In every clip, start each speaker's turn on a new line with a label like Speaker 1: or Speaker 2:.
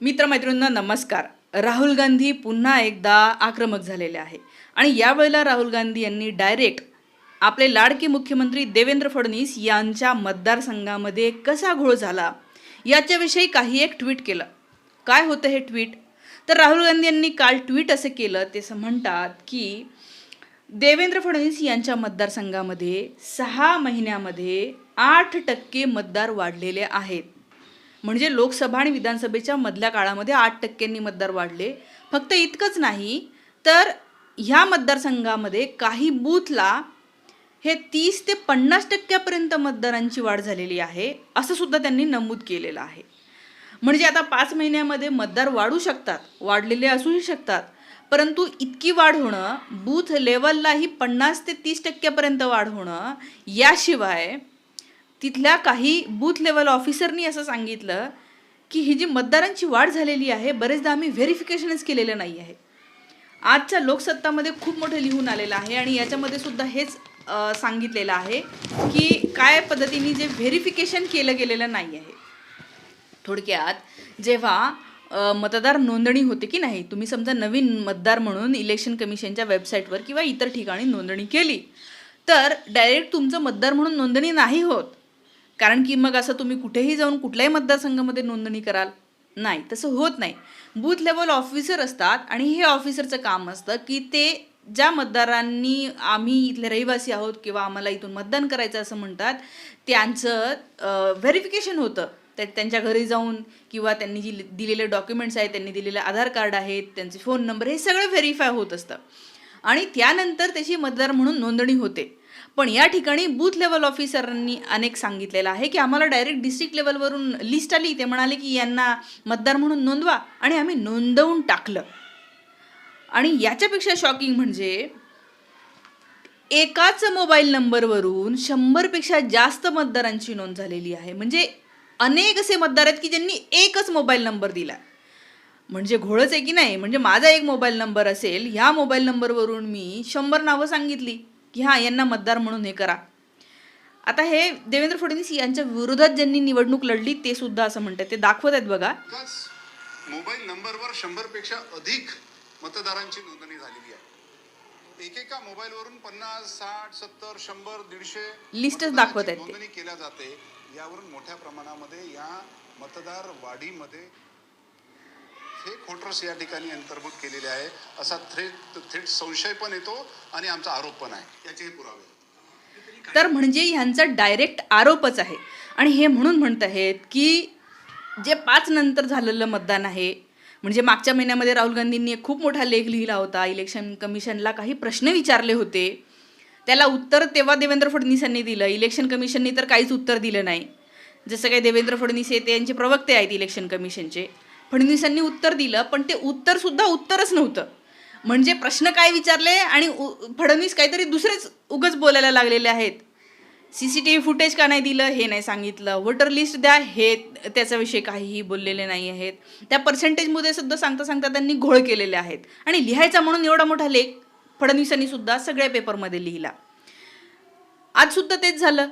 Speaker 1: मित्रमैत्रिणींना नमस्कार. राहुल गांधी पुन्हा एकदा आक्रमक झालेले आहे. आणि यावेळेला राहुल गांधी यांनी डायरेक्ट आपले लाडके मुख्यमंत्री देवेंद्र फडणवीस यांच्या मतदारसंघामध्ये कसा घोळ झाला याच्याविषयी काही एक ट्विट केलं. काय होतं हे ट्विट तर राहुल गांधी यांनी काल ट्विट असं केलं ते असं म्हणतात की देवेंद्र फडणवीस यांच्या मतदारसंघामध्ये सहा महिन्यामध्ये आठ टक्के मतदार वाढलेले आहेत. म्हणजे लोकसभा आणि विधानसभेच्या मधल्या काळामध्ये आठ टक्क्यांनी मतदार वाढले. फक्त इतकंच नाही तर ह्या मतदारसंघामध्ये काही बूथला हे तीस ते पन्नास टक्क्यापर्यंत मतदारांची वाढ झालेली आहे असं सुद्धा त्यांनी नमूद केलेलं आहे. म्हणजे आता पाच महिन्यामध्ये मतदार वाढू शकतात वाढलेले असूही शकतात परंतु इतकी वाढ होणं बूथ लेवललाही पन्नास ते तीस टक्क्यापर्यंत वाढ होणं याशिवाय तिथल्या काही बूथ लेवल ऑफिसरनी असं सांगितलं की ही जी मतदारांची वाढ झालेली आहे बरेचदा आम्ही व्हेरिफिकेशनच केलेलं नाही आहे. आजच्या लोकसत्तामध्ये खूप मोठं लिहून आलेलं आहे आणि याच्यामध्ये सुद्धा हेच सांगितलेलं आहे की काय पद्धतीने जे व्हेरिफिकेशन केलं गेलेलं नाही आहे. थोडक्यात जेव्हा मतदार नोंदणी होते की नाही तुम्ही समजा नवीन मतदार म्हणून इलेक्शन कमिशनच्या वेबसाईटवर किंवा इतर ठिकाणी नोंदणी केली तर डायरेक्ट तुमचं मतदार म्हणून नोंदणी नाही होत. कारण की मग असं तुम्ही कुठेही जाऊन कुठल्याही मतदारसंघामध्ये नोंदणी कराल. नाही तसं होत नाही. बूथ लेवल ऑफिसर असतात आणि हे ऑफिसरचं काम असतं की ते ज्या मतदारांनी आम्ही इथले रहिवासी आहोत किंवा आम्हाला इथून मतदान करायचं असं म्हणतात त्यांचं व्हेरिफिकेशन होतं. त्या त्यांच्या घरी जाऊन किंवा त्यांनी जी दिलेले डॉक्युमेंट्स आहेत त्यांनी दिलेले आधार कार्ड आहेत त्यांचे फोन नंबर हे सगळं व्हेरीफाय होत असतं. आणि त्यानंतर त्याची मतदार म्हणून नोंदणी होते. पण या ठिकाणी बूथ लेवल ऑफिसरांनी अनेक सांगितलेलं आहे की आम्हाला डायरेक्ट डिस्ट्रिक्ट लेवलवरून लिस्ट आली. ते म्हणाले की यांना मतदार म्हणून नोंदवा आणि आम्ही नोंदवून टाकलं. आणि याच्यापेक्षा शॉकिंग म्हणजे एकाच मोबाईल नंबरवरून शंभरपेक्षा जास्त मतदारांची नोंद झालेली आहे. म्हणजे अनेक असे मतदार आहेत की ज्यांनी एकच मोबाईल नंबर दिला. म्हणजे घोळच आहे की नाही? म्हणजे माझा एक मोबाईल नंबर असेल ह्या मोबाईल नंबरवरून मी शंभर नावं सांगितली. की हां यांना मतदार म्हणून हे करा. आता हे देवेंद्र फडणवीस यांच्या विरोधात ज्यांनी निवडणूक लढली ते सुद्धा असं म्हणतात ते दाखवत आहेत बघा.
Speaker 2: मोबाईल नंबरवर शंभरपेक्षा अधिक मतदारांची नोंदणी झालेली आहे. एकेका मोबाईलवरून पन्नास साठ सत्तर शंभर दीडशे
Speaker 1: लिस्टच
Speaker 2: मतदारांची
Speaker 1: दाखवत आहेत.
Speaker 2: नोंदणी केल्या जाते. यावरून मोठ्या प्रमाणामध्ये या मतदार वाढीमध्ये फेक वोटर्स या ठिकाणी अंतर्भूत केलेले आहे. असा थेट थेट संशय पण येतो आणि आमचा आरोप पण आहे. याचेही पुरावे
Speaker 1: तर म्हणजे ह्यांचा डायरेक्ट आरोपच आहे. आणि हे म्हणून म्हणत आहेत की जे पाच नंतर झालेलं मतदान आहे म्हणजे मागच्या महिन्यामध्ये राहुल गांधींनी एक खूप मोठा लेख लिहिला होता. इलेक्शन कमिशनला काही प्रश्न विचारले होते. त्याला उत्तर तेव्हा देवेंद्र फडणवीसांनी दिलं. इलेक्शन कमिशननी तर काहीच उत्तर दिलं नाही. जसं काही देवेंद्र फडणवीस हे त्यांचे प्रवक्ते आहेत इलेक्शन कमिशनचे फडणवीसांनी उत्तर दिलं पण ते उत्तर सुद्धा उत्तरच नव्हतं. म्हणजे प्रश्न काय विचारले आणि उ- फडणवीस काहीतरी दुसरेच उगच बोलायला लागलेले आहेत. C C T V footage का नाही दिलं हे नाही सांगितलं. वोटर लिस्ट द्या हे त्याच्याविषयी काहीही बोललेले नाही आहेत. त्या पर्सेंटेजमध्ये सुद्धा सांगता सांगता त्यांनी घोळ केलेले आहेत. आणि लिहायचा म्हणून एवढा मोठा लेख फडणवीसांनी सुद्धा सगळ्या पेपरमध्ये लिहिला. आज सुद्धा तेच झालं.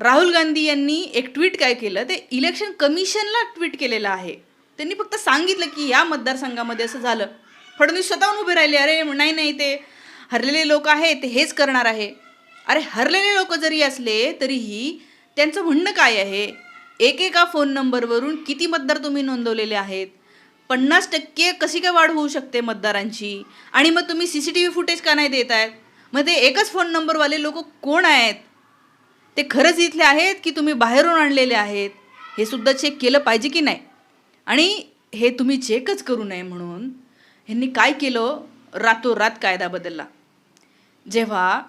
Speaker 1: राहुल गांधी यांनी एक ट्विट काय केलं? ते इलेक्शन कमिशनला ट्विट केलेलं आहे. त्यांनी फक्त सांगितलं की या मतदारसंघामध्ये असं झालं. फडणवीस स्वतःहून उभे राहिले अरे नाही नाही ते हरलेले लोक आहेत ते हेच करणार आहे. अरे हरलेले लोक जरी असले तरीही त्यांचं म्हणणं काय आहे? एकेका फोन नंबरवरून किती मतदार तुम्ही नोंदवलेले आहेत? पन्नास टक्के कशी काय वाढ होऊ शकते मतदारांची? आणि मग तुम्ही C C T V footage का नाही देत आहेत मग ते एकच फोन नंबरवाले लोक कोण आहेत? ते खरंच इथले आहेत की तुम्ही बाहेरून आणलेले आहेत? हे सुद्धा चेक केलं पाहिजे की नाही? आणि हे तुम्ही चेकच करू नये म्हणून ह्यांनी काय केलं? रातोरात कायदा बदलला. जेव्हा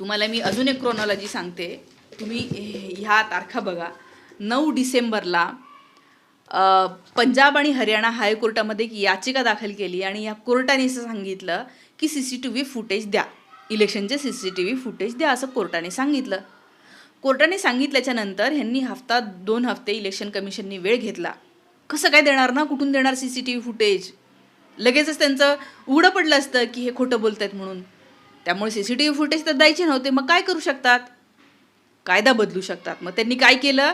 Speaker 1: तुम्हाला मी अजून एक क्रोनॉलॉजी सांगते. तुम्ही हे- ह्या तारखा बघा. नऊ डिसेंबरला पंजाब आणि हरियाणा हायकोर्टामध्ये एक याचिका दाखल केली आणि या कोर्टाने असं सांगितलं की C C T V footage द्या. इलेक्शनचे C C T V footage द्या असं कोर्टाने सांगितलं. कोर्टाने सांगितल्याच्या नंतर ह्यांनी हफ्ता दोन हफ्ते इलेक्शन कमिशननी वेळ घेतला. कसं काय देणार ना? कुठून देणार C C T V footage लगेचच त्यांचं उघडं पडलं असतं की हे खोटं बोलत आहेत म्हणून. त्यामुळे C C T V footage तर द्यायचे नव्हते. मग काय करू शकतात? कायदा बदलू शकतात. मग त्यांनी काय केलं?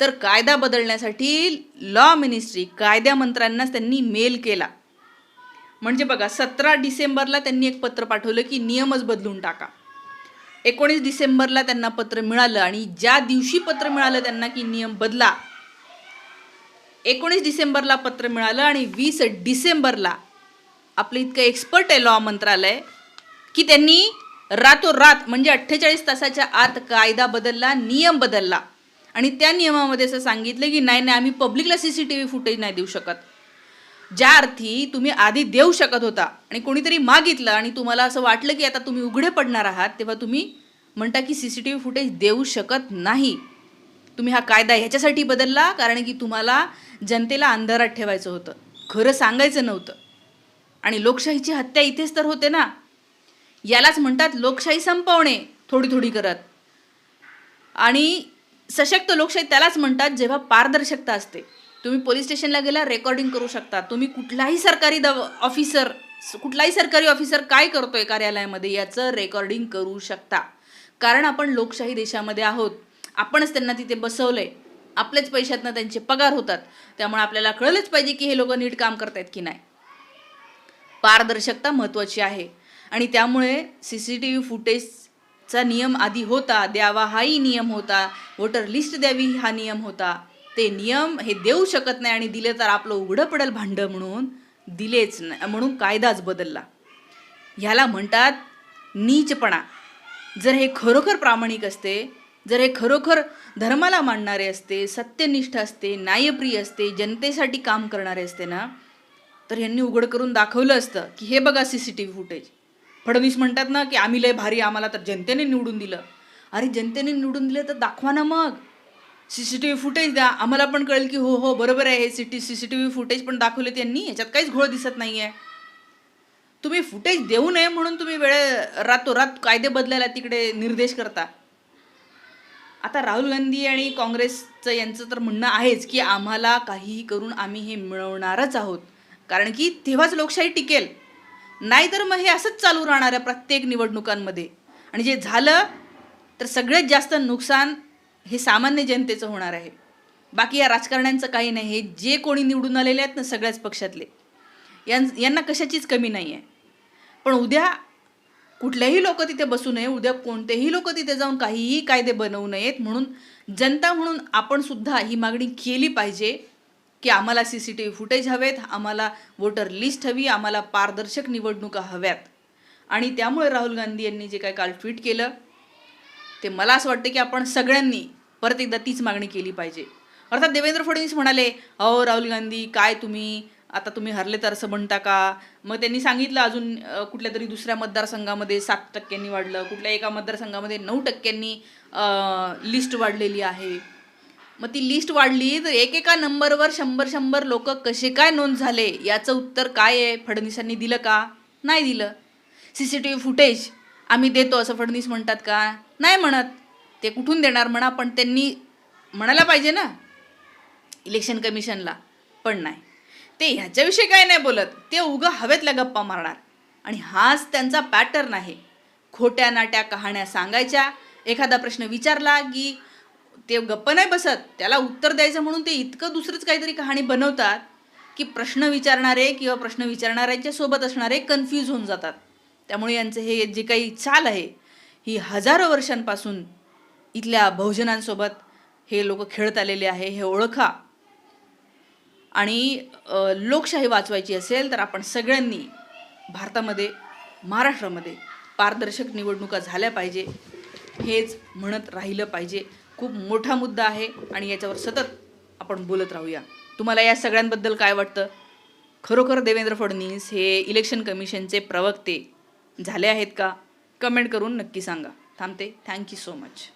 Speaker 1: तर कायदा बदलण्यासाठी लॉ मिनिस्ट्री कायद्या मंत्र्यांनाच त्यांनी मेल केला. म्हणजे बघा सतरा डिसेंबरला त्यांनी एक पत्र पाठवलं की नियमच बदलून टाका. एकोणीस डिसेंबरला त्यांना पत्र मिळालं आणि ज्या दिवशी पत्र मिळालं त्यांना की नियम बदला एकोणीस डिसेंबरला पत्र मिळालं आणि वीस डिसेंबरला आपलं इतकं एक्सपर्ट आहे लॉ मंत्रालय की त्यांनी रातोरात म्हणजे अठ्ठेचाळीस तासाच्या आत कायदा बदलला नियम बदलला. आणि त्या नियमामध्ये असं सांगितलं की नाही नाही आम्ही पब्लिकला C C T V footage नाही देऊ शकत. ज्या अर्थी तुम्ही आधी देऊ शकत होता आणि कोणीतरी मागितलं आणि तुम्हाला असं वाटलं की आता तुम्ही उघडे पडणार आहात तेव्हा तुम्ही म्हणता की C C T V footage देऊ शकत नाही. तुम्ही हा कायदा ह्याच्यासाठी बदलला कारण की तुम्हाला जनतेला अंधारात ठेवायचं होतं. खरं सांगायचं नव्हतं. आणि लोकशाहीची हत्या इथेच तर होते ना. यालाच म्हणतात लोकशाही संपवणे. थोडी थोडी करत. आणि सशक्त लोकशाही त्यालाच म्हणतात जेव्हा पारदर्शकता असते. तुम्ही पोलीस स्टेशनला गेला रेकॉर्डिंग करू शकता. तुम्ही कुठलाही सरकारी दव ऑफिसर कुठलाही सरकारी ऑफिसर काय करतोय कार्यालयामध्ये याचं रेकॉर्डिंग करू शकता. कारण आपण लोकशाही देशामध्ये आहोत. आपणच त्यांना तिथे बसवलं आहे आपल्याच पैशातनं त्यांचे पगार होतात. त्यामुळे आपल्याला कळलंच पाहिजे की हे लोक नीट काम करतायत की नाही. पारदर्शकता महत्त्वाची आहे. आणि त्यामुळे सी सी टी व्ही फुटेजचा नियम आधी होता द्यावा हाही नियम होता वोटर लिस्ट द्यावी हा नियम होता. ते नियम हे देऊ शकत नाही आणि दिले तर आपलं उघडं पडेल भांडं म्हणून दिलेच नाही म्हणून कायदाच बदलला. ह्याला म्हणतात नीचपणा. जर हे खरोखर प्रामाणिक असते जर हे खरोखर धर्माला मानणारे असते सत्यनिष्ठ असते न्यायप्रिय असते जनतेसाठी काम करणारे असते ना तर यांनी उघड करून दाखवलं असतं की हे बघा C C T V footage Fadnavis म्हणतात ना की आम्ही लय भारी आम्हाला तर जनतेने निवडून दिलं. अरे जनतेने निवडून दिलं तर दाखवा ना मग. C C T V footage द्या. आम्हाला पण कळेल की हो हो बरोबर आहे. हे C T C C T V footage पण दाखवले त्यांनी याच्यात काहीच घोळ दिसत नाही आहे तुम्ही फुटेज देऊ नये म्हणून तुम्ही वेळ रातोरात कायदे बदलायला तिकडे निर्देश करता. आता राहुल गांधी आणि काँग्रेसचं यांचं तर म्हणणं आहेच की आम्हाला काहीही करून आम्ही हे मिळवणारच आहोत. कारण की तेव्हाच लोकशाही टिकेल. नाहीतर मग हे असंच चालू राहणार आहे प्रत्येक निवडणुकांमध्ये. आणि जे झालं तर सगळ्यात जास्त नुकसान हे सामान्य जनतेचं होणार आहे. बाकी या राजकारण्यांचं काही नाही. हे जे कोणी निवडून आलेले आहेत ना सगळ्याच पक्षातले. यां यांना कशाचीच कमी नाही आहे पण उद्या कुठलेही लोक तिथे बसू नये. उद्या कोणतेही लोक तिथे जाऊन काहीही कायदे बनवू नयेत. म्हणून जनता म्हणून आपण सुद्धा ही मागणी केली पाहिजे की आम्हाला C C T V footage हवेत आम्हाला वोटर लिस्ट हवी आम्हाला पारदर्शक निवडणुका हव्यात. आणि त्यामुळे राहुल गांधी यांनी जे काय काल ट्विट केलं ते मला असं वाटतं की आपण सगळ्यांनी परत एकदा तीच मागणी केली पाहिजे. अर्थात देवेंद्र फडणवीस म्हणाले अहो राहुल गांधी काय तुम्ही आता तुम्ही हरले तर असं म्हणता का? मग त्यांनी सांगितलं अजून कुठल्या तरी दुसऱ्या मतदारसंघामध्ये सात टक्क्यांनी वाढलं कुठल्या एका मतदारसंघामध्ये नऊ टक्क्यांनी लिस्ट वाढलेली आहे. मग ती लिस्ट वाढली तर एकेका नंबरवर शंभर शंभर लोक कसे काय नोंद झाले? याचं उत्तर काय आहे? फडणवीसांनी दिलं का? नाही दिलं. C C T V footage आम्ही देतो असं फडणवीस म्हणतात का? नाही म्हणत. ते कुठून देणार म्हणा पण त्यांनी म्हणायला पाहिजे ना. इलेक्शन कमिशनला पण नाही. ते ह्याच्याविषयी काही नाही बोलत. ते उगं हवेतल्या गप्पा मारणार. आणि हाच त्यांचा पॅटर्न आहे. खोट्या नाट्या कहाण्या सांगायच्या. एखादा प्रश्न विचारला की ते गप्प नाही बसत. त्याला उत्तर द्यायचं म्हणून ते इतकं दुसरंच काहीतरी कहाणी बनवतात की प्रश्न विचारणारे किंवा प्रश्न विचारणाऱ्यांच्या सोबत असणारे कन्फ्यूज होऊन जातात. त्यामुळे यांचं हे जे काही चाल आहे ही हजारो वर्षांपासून इथल्या बहुजनांसोबत हे लोक खेळत आलेले आहे हे ओळखा. आणि लोकशाही वाचवायची असेल तर आपण सगळ्यांनी भारतामध्ये महाराष्ट्रामध्ये पारदर्शक निवडणुका झाल्या पाहिजे. हेच म्हणत राहिलं पाहिजे. खूप मोठा मुद्दा आहे आणि याच्यावर सतत आपण बोलत राहूया. तुम्हाला या सगळ्यांबद्दल काय वाटतं? खरोखर देवेंद्र फडणवीस हे इलेक्शन कमिशनचे प्रवक्ते झाले आहेत का? कमेंट करून नक्की सांगा. थांबते. Thank you so much